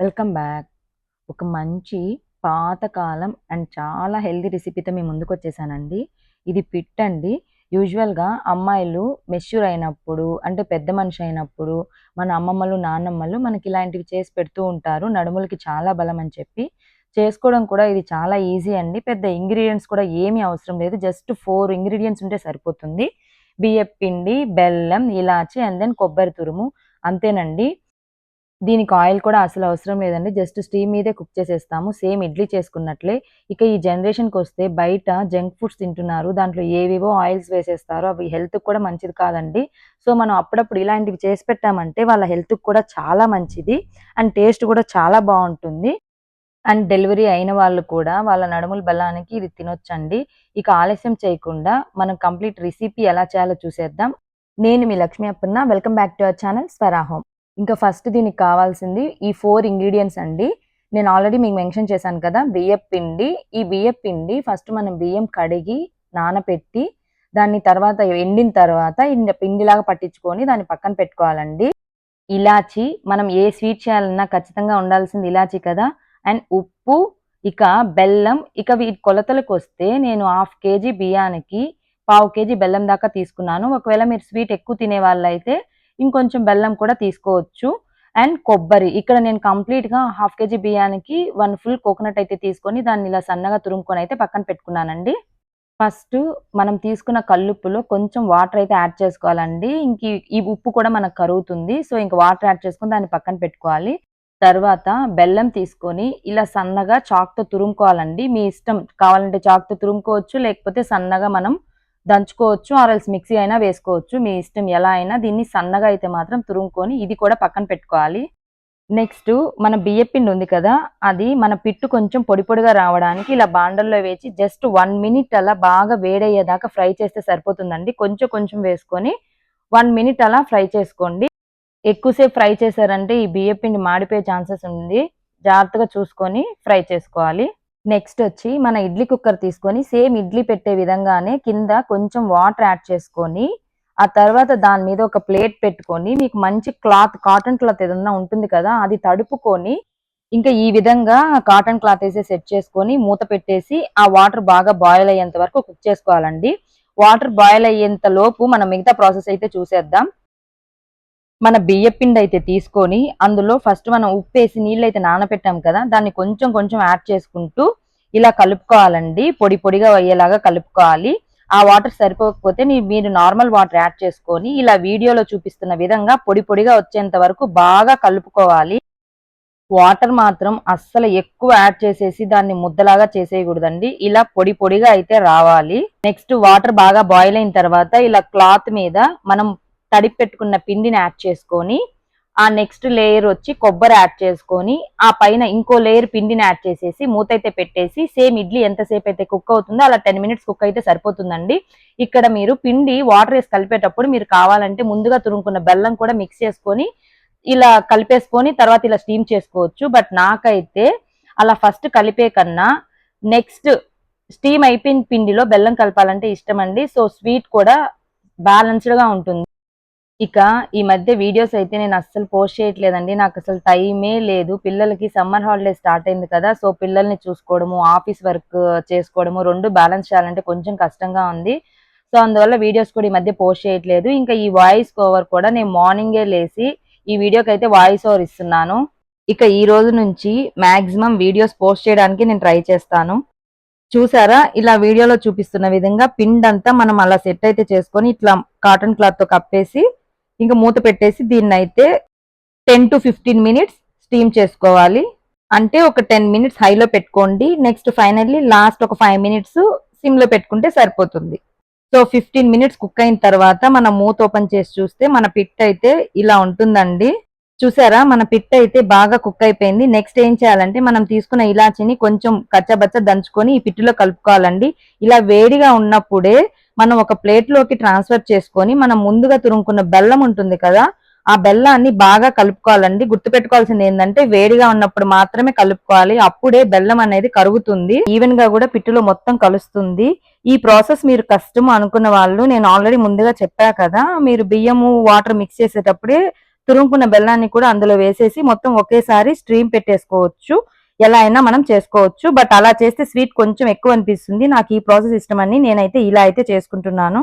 Welcome back. ఒక మంచి పాతకాలం అండ్ చాలా హెల్తీ రెసిపీతో మీ ముందుకొచ్చేసానండి. ఇది పిట్ అండి. యూజువల్‌గా అమ్మాయిలు మెష్యూర్ అయినప్పుడు, అంటే పెద్ద మనిషి అయినప్పుడు, మన అమ్మమ్మలు, నాన్నమ్మలు మనకి ఇలాంటివి చేసి పెడుతూ ఉంటారు. నడుములకి చాలా బలం అని చెప్పి. చేసుకోవడం కూడా ఇది చాలా ఈజీ అండి. పెద్ద ఇంగ్రీడియంట్స్ కూడా ఏమీ అవసరం లేదు. జస్ట్ ఫోర్ ఇంగ్రీడియంట్స్ ఉంటే సరిపోతుంది. బియ్యపిండి బెల్లం, ఇలాచి అండ్ దెన్ కొబ్బరి తురుము అంతేనండి. దీనికి ఆయిల్ కూడా అసలు అవసరం లేదండి. జస్ట్ స్టీమ్ మీదే కుక్ చేసేస్తాము. సేమ్ ఇడ్లీ చేసుకున్నట్లే. ఇక ఈ జనరేషన్‌కొస్తే బయట జంక్ ఫుడ్స్ తింటున్నారు. దాంట్లో ఏవేవో ఆయిల్స్ వేసేస్తారు. అవి హెల్త్‌కి కూడా మంచిది కాదండి. సో, మనం అప్పుడప్పుడు ఇలాంటివి చేసి పెట్టామంటే వాళ్ళ హెల్త్‌కి కూడా చాలా మంచిది. అండ్ టేస్ట్ కూడా చాలా బాగుంటుంది అండ్ డెలివరీ అయిన వాళ్ళు కూడా వాళ్ళ నడుముల బలానికి ఇది తినొచ్చండి. ఇక ఆలస్యం చేయకుండా మనం కంప్లీట్ రెసిపీ ఎలా చేయాలో చూసేద్దాం. నేను మీ Lakshmi Appanna. Welcome back to our channel Swara home. ఇంకా ఫస్ట్ దీనికి కావాల్సింది ఈ ఫోర్ ఇంగ్రీడియంట్స్ అండి. నేను ఆల్రెడీ మీకు మెన్షన్ చేశాను కదా! బియ్యం పిండి. ఈ బియ్యం పిండి ఫస్ట్ మనం బియ్యం కడిగి, నానపెట్టి, దాన్ని తర్వాత ఎండిన తర్వాత పిండిలాగా పట్టించుకొని దాన్ని పక్కన పెట్టుకోవాలండి. ఇలాచి మనం ఏ స్వీట్ చేయాలన్నా ఖచ్చితంగా ఉండాల్సింది ఇలాచి కదా! అండ్ ఉప్పు, ఇక బెల్లం, ఇక వీటి కొలతలకొస్తే నేను హాఫ్ కేజీ బియ్యానికి పావు కేజీ బెల్లం దాకా తీసుకున్నాను. ఒకవేళ మీరు స్వీట్ ఎక్కువ తినే తినేవాళ్ళైతే ఇంకొంచెం బెల్లం కూడా తీసుకోవచ్చు. అండ్ కొబ్బరి. ఇక్కడ నేను కంప్లీట్‌గా హాఫ్ కేజీ బియ్యానికి వన్ ఫుల్ కోకోనట్ అయితే తీసుకొని దాన్ని ఇలా సన్నగా తురుముకొని అయితే పక్కన పెట్టుకున్నానండి. ఫస్ట్ మనం తీసుకున్న కల్లుప్పులో కొంచెం వాటర్ అయితే యాడ్ చేసుకోవాలండి. ఇంక ఈ ఈ ఉప్పు కూడా మనకు కరుగుతుంది. సో, ఇంక వాటర్ యాడ్ చేసుకొని దాన్ని పక్కన పెట్టుకోవాలి. తర్వాత బెల్లం తీసుకొని ఇలా సన్నగా చాక్‌తో తురుముకోవాలండి. మీ ఇష్టం. కావాలంటే చాక్‌తో తురుముకోవచ్చు. లేకపోతే సన్నగా మనం దంచుకోవచ్చు. ఆర్ ఎల్స్ మిక్సీ అయినా వేసుకోవచ్చు. మీ ఇష్టం ఎలా అయినా దీన్ని సన్నగా అయితే మాత్రం తురుముకొని ఇది కూడా పక్కన పెట్టుకోవాలి. నెక్స్ట్ మన బియ్యపిండి ఉంది కదా! అది మన పిట్టు కొంచెం పొడి పొడిగా రావడానికి ఇలా బాండల్లో వేసి జస్ట్ వన్ మినిట్ అలా బాగా వేడయ్యేదాకా ఫ్రై చేస్తే సరిపోతుందండి. కొంచెం కొంచెం వేసుకొని వన్ మినిట్ అలా ఫ్రై చేసుకోండి. ఎక్కువసేపు ఫ్రై చేశారంటే ఈ బియ్యపిండి మాడిపోయే ఛాన్సెస్ ఉంది. జాగ్రత్తగా చూసుకొని ఫ్రై చేసుకోవాలి. నెక్స్ట్ వచ్చి మన ఇడ్లీ కుక్కర్ తీసుకొని సేమ్ ఇడ్లీ పెట్టే విధంగానే కింద కొంచెం వాటర్ యాడ్ చేసుకొని, ఆ తర్వాత దాని మీద ఒక ప్లేట్ పెట్టుకొని మీకు మంచి క్లాత్ కాటన్ క్లాత్ ఏదన్నా ఉంటుంది కదా! అది తడుపుకొని ఇంకా ఈ విధంగా కాటన్ క్లాత్ వేసి సెట్ చేసుకొని మూత పెట్టేసి ఆ వాటర్ బాగా బాయిల్ అయ్యేంత వరకు కుక్ చేసుకోవాలండి. వాటర్ బాయిల్ అయ్యేంత లోపు మనం మిగతా ప్రాసెస్ అయితే చూసేద్దాం. మన బియ్యపిండి అయితే తీసుకొని అందులో ఫస్ట్ మనం ఉప్పు వేసి నీళ్ళు నీళ్ళైతే నానబెట్టాం కదా! దాన్ని కొంచెం కొంచెం యాడ్ చేసుకుంటూ ఇలా కలుపుకోవాలండి. పొడి పొడిగా అయ్యేలాగా కలుపుకోవాలి. ఆ వాటర్ సరిపోకపోతే మీరు నార్మల్ వాటర్ యాడ్ చేసుకొని ఇలా వీడియోలో చూపిస్తున్న విధంగా పొడి పొడిగా వచ్చేంత వరకు బాగా కలుపుకోవాలి. వాటర్ మాత్రం అస్సలు ఎక్కువ యాడ్ చేసేసి దాన్ని ముద్దలాగా చేసేయకూడదండి. ఇలా పొడి పొడిగా అయితే రావాలి. నెక్స్ట్ వాటర్ బాగా బాయిల్ అయిన తర్వాత ఇలా క్లాత్ మీద మనం తడిపి పెట్టుకున్న పిండిని యాడ్ చేసుకొని, ఆ నెక్స్ట్ లేయర్ వచ్చి కొబ్బరి యాడ్ చేసుకొని, ఆ పైన ఇంకో లేయర్ పిండిని యాడ్ చేసేసి మూత అయితే పెట్టేసి సేమ్ ఇడ్లీ ఎంతసేపు అయితే కుక్ అవుతుందో అలా 10 మినిట్స్ కుక్ అయితే సరిపోతుందండి. ఇక్కడ మీరు పిండి వాటర్ వేసి కలిపేటప్పుడు మీరు కావాలంటే ముందుగా తురుముకున్న బెల్లం కూడా మిక్స్ చేసుకొని ఇలా కలిపేసుకొని తర్వాత ఇలా స్టీమ్ చేసుకోవచ్చు. బట్ నాకైతే అలా ఫస్ట్ కలిపే కన్నా నెక్స్ట్ స్టీమ్ అయిపోయిన పిండిలో బెల్లం కలపాలంటే ఇష్టం అండి సో, స్వీట్ కూడా బ్యాలెన్స్‌డ్‌గా ఉంటుంది. ఇక ఈ మధ్య వీడియోస్ అయితే నేను అస్సలు పోస్ట్ చేయట్లేదండి. నాకు అసలు టైమే లేదు. పిల్లలకి సమ్మర్ హాలిడే స్టార్ట్ అయింది కదా! సో, పిల్లల్ని చూసుకోవడము, ఆఫీస్ వర్క్ చేసుకోవడము రెండు బ్యాలెన్స్ చేయాలంటే కొంచెం కష్టంగా ఉంది. సో, అందువల్ల వీడియోస్ కూడా ఈ మధ్య పోస్ట్ చేయట్లేదు. ఇంకా ఈ వాయిస్ ఓవర్ కూడా నేను మార్నింగే లేసి ఈ వీడియోకి అయితే వాయిస్ ఓవర్ ఇస్తున్నాను. ఇక ఈ రోజు నుంచి మ్యాక్సిమం వీడియోస్ పోస్ట్ చేయడానికి నేను ట్రై చేస్తాను. చూసారా? ఇలా వీడియోలో చూపిస్తున్న విధంగా పిండంతా మనం అలా సెట్ అయితే చేసుకొని ఇట్లా కాటన్ క్లాత్‌తో కప్పేసి ఇంకా మూత పెట్టేసి దీన్నైతే 10-15 మినిట్స్ స్టీమ్ చేసుకోవాలి. అంటే ఒక 10 మినిట్స్ హైలో పెట్టుకోండి. నెక్స్ట్ ఫైనల్లీ లాస్ట్ ఒక ఫైవ్ మినిట్స్ సిమ్‌లో పెట్టుకుంటే సరిపోతుంది. సో, 15 మినిట్స్ కుక్ అయిన తర్వాత మనం మూత ఓపెన్ చేసి చూస్తే మన పిట్ అయితే ఇలా ఉంటుందండి. చూసారా? మన పిట్ అయితే బాగా కుక్ అయిపోయింది. నెక్స్ట్ ఏం చేయాలంటే మనం తీసుకున్న ఇలాచిని కొంచెం కచ్చాబచ్చ దంచుకొని ఈ పిట్టులో కలుపుకోవాలండి. ఇలా వేడిగా ఉన్నప్పుడే మనం ఒక ప్లేట్‌లోకి ట్రాన్స్‌ఫర్ చేసుకొని మనం ముందుగా తురుముకున్న బెల్లం ఉంటుంది కదా! ఆ బెల్లాన్ని బాగా కలుపుకోవాలండి. గుర్తుపెట్టుకోవాల్సింది ఏంటంటే వేడిగా ఉన్నప్పుడు మాత్రమే కలుపుకోవాలి. అప్పుడే బెల్లం అనేది కరుగుతుంది. ఈవెన్గా కూడా పిట్టులో మొత్తం కలుస్తుంది. ఈ ప్రాసెస్ మీరు కష్టం అనుకున్న వాళ్ళు నేను ఆల్రెడీ ముందుగా చెప్పా కదా! మీరు బియ్యము, వాటర్ మిక్స్ చేసేటప్పుడే తురుముకున్న బెల్లాన్ని కూడా అందులో వేసేసి మొత్తం ఒకేసారి స్ట్రీమ్ పెట్టేసుకోవచ్చు ఎలా అయినా మనం చేసుకోవచ్చు. బట్ అలా చేస్తే స్వీట్ కొంచెం ఎక్కువ అనిపిస్తుంది. నాకు ఈ ప్రాసెస్ ఇష్టం అని నేనైతే ఇలా అయితే చేసుకుంటున్నాను.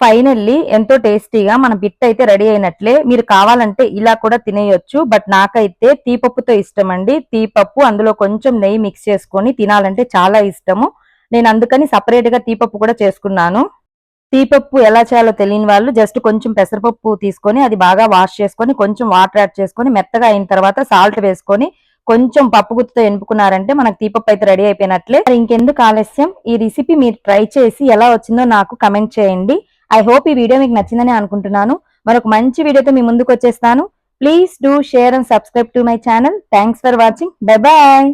ఫైనల్లీ ఎంతో టేస్టీగా మన బిట్ అయితే రెడీ అయినట్లే. మీరు కావాలంటే ఇలా కూడా తినేయొచ్చు. బట్ నాకైతే తీపప్పుతో ఇష్టం అండి తీపప్పు అందులో కొంచెం నెయ్యి మిక్స్ చేసుకొని తినాలంటే చాలా ఇష్టము. నేను అందుకని సపరేట్గా తీపప్పు కూడా చేసుకున్నాను. తీపప్పు ఎలా చేయాలో తెలియని వాళ్ళు జస్ట్ కొంచెం పెసరపప్పు తీసుకొని అది బాగా వాష్ చేసుకొని కొంచెం వాటర్ యాడ్ చేసుకొని మెత్తగా అయిన తర్వాత సాల్ట్ వేసుకొని కొంచెం పప్పు గుత్తుతో ఎనుపుకున్నారంటే మనకు తీపప్పు అయితే రెడీ అయిపోయినట్లే. మరి ఇంకెందుకు ఆలస్యం? ఈ రెసిపీ మీరు ట్రై చేసి ఎలా వచ్చిందో నాకు కమెంట్ చేయండి. ఐ హోప్ ఈ వీడియో మీకు నచ్చిందని అనుకుంటున్నాను. మరొక మంచి వీడియోతో మీ ముందుకు వచ్చేస్తాను. Please do share and subscribe to my channel thanks for watching bye bye